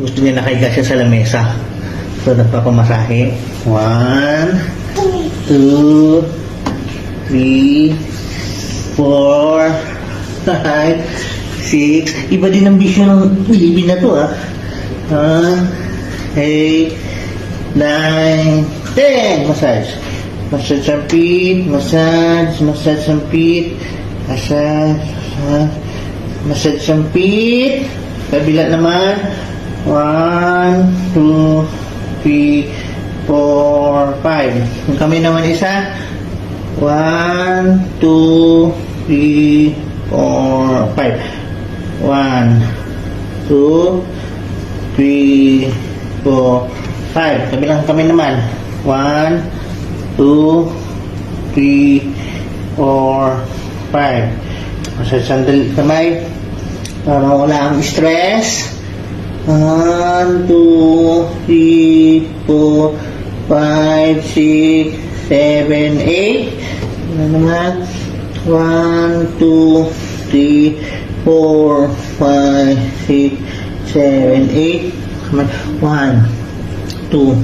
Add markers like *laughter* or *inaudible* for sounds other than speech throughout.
Gusto niya nakahiga siya sa lamesa. So, nagpapamasahe. One, two, three, four, *laughs* five, six. Iba din ang bisyo ng baby na to, ah. Ah, eight, nine, ten. Massage. Massage ang feet, massage, massage ang feet, massage, massage, massage ang feet. Kabila naman. One, two, three, four, five. Kami naman isa. One, two, three, four, five. One, two, three, four, five. Kabilang kami naman. One, two, three, four, five. Sa sandali kamay. Para wala ang stress. One, two, three, four, five, six, seven, eight. Ano naman? One, two, three, four, five, six, seven, eight. Come on. One, two,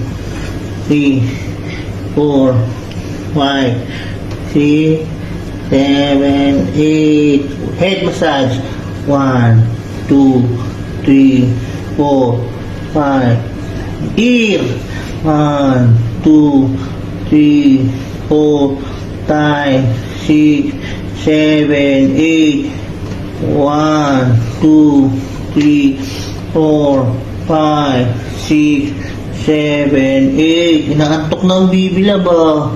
three, four, five, six, seven, eight. Head massage. One, two, three, four, five. Ear. One, two, three, four, five, six, seven, eight. One, two, three, four, five, six, seven, eight. Inaantok na ang bibila ba?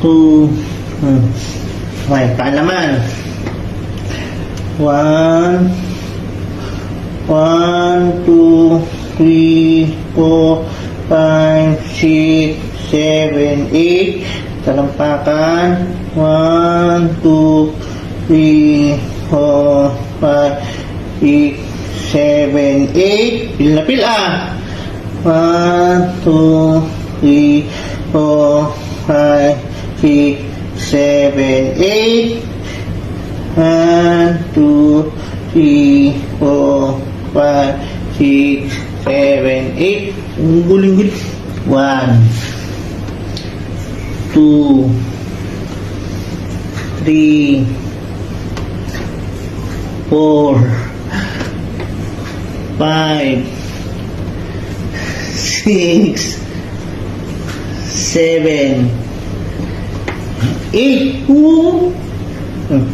Two. Hmm. Okay, paan naman? One, one, two, three, four, five, six, seven, eight. Talampakan. One, two, three, four, five, six, seven, eight. Pil na pil ah. One, two, three, four, five, six, seven, eight. One, two, three, four, five, six, seven, eight. Ang guling-guling. One, two, three, four, five, six, seven, eight. Ooh. Hmm.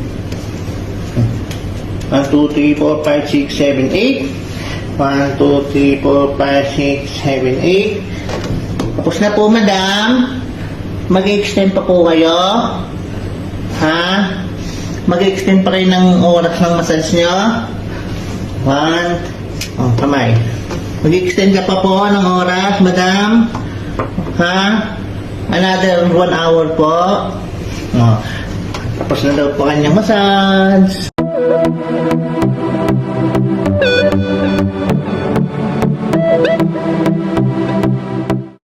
One, two, three, four, five, six, seven, eight. One, two, three, four, five, six, seven, eight. Tapos na po, madam. Mag-extend pa po kayo. Ha? Mag-extend pa kayo ng oras ng massage nyo. One. Oh, kamay. Mag-extend ka pa po ng oras, madam. Ha? Another one hour po. Oh. Tapos na daw po kanyang massage.